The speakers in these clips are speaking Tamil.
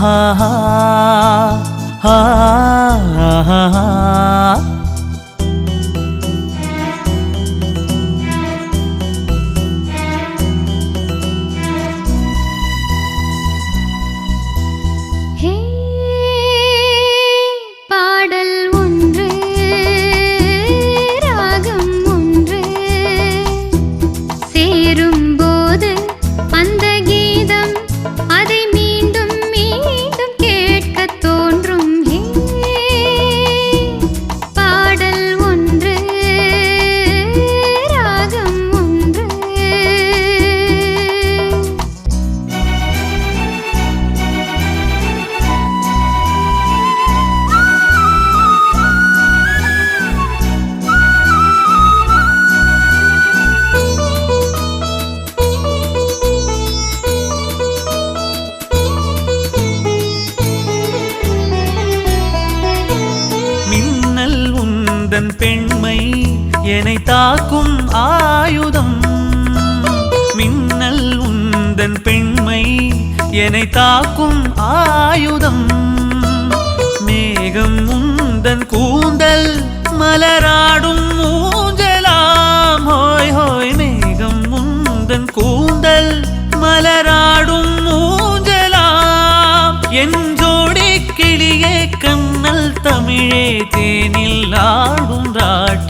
ha ha. உந்தன் பெண்மை என்னை தாக்கும் ஆயுதம். மின்னல் உந்தன் பெண்மை என்னை தாக்கும் ஆயுதம். மேகம் உந்தன் கூந்தல் மலராடும் ஊஞ்சலாம். ஹோய் ஹோய் மேகம் உந்தன் கூந்தல் மலராடும் ஊஞ்சலாம். என் ஜோடி கிளிய தமிழே தேனில் ஆடும் ராட்டி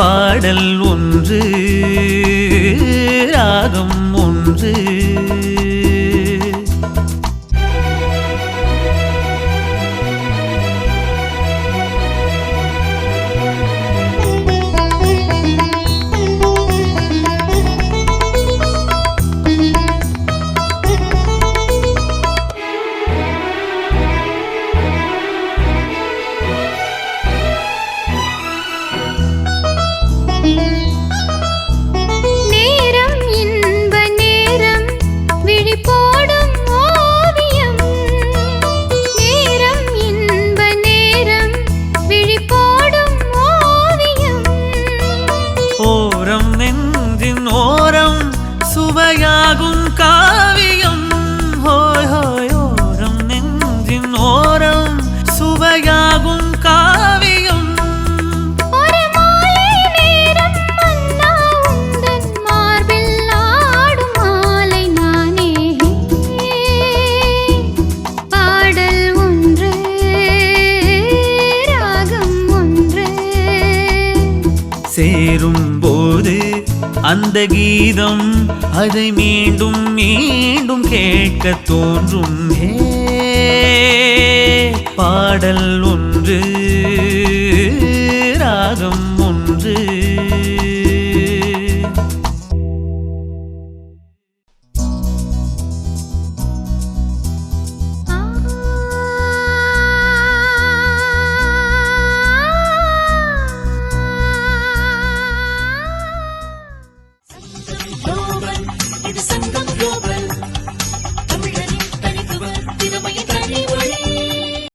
பாடல் ஒன்று ராகம் சுவையாகும் காவியம். ஹோய் ஹோய் ஓரம் நெஞ்சின் ஓரம். சுவையாகும் காவியம். சேரும் அந்த கீதம் அதை மீண்டும் மீண்டும் கேட்க தோன்றும். ஹே பாடல் ஒன்று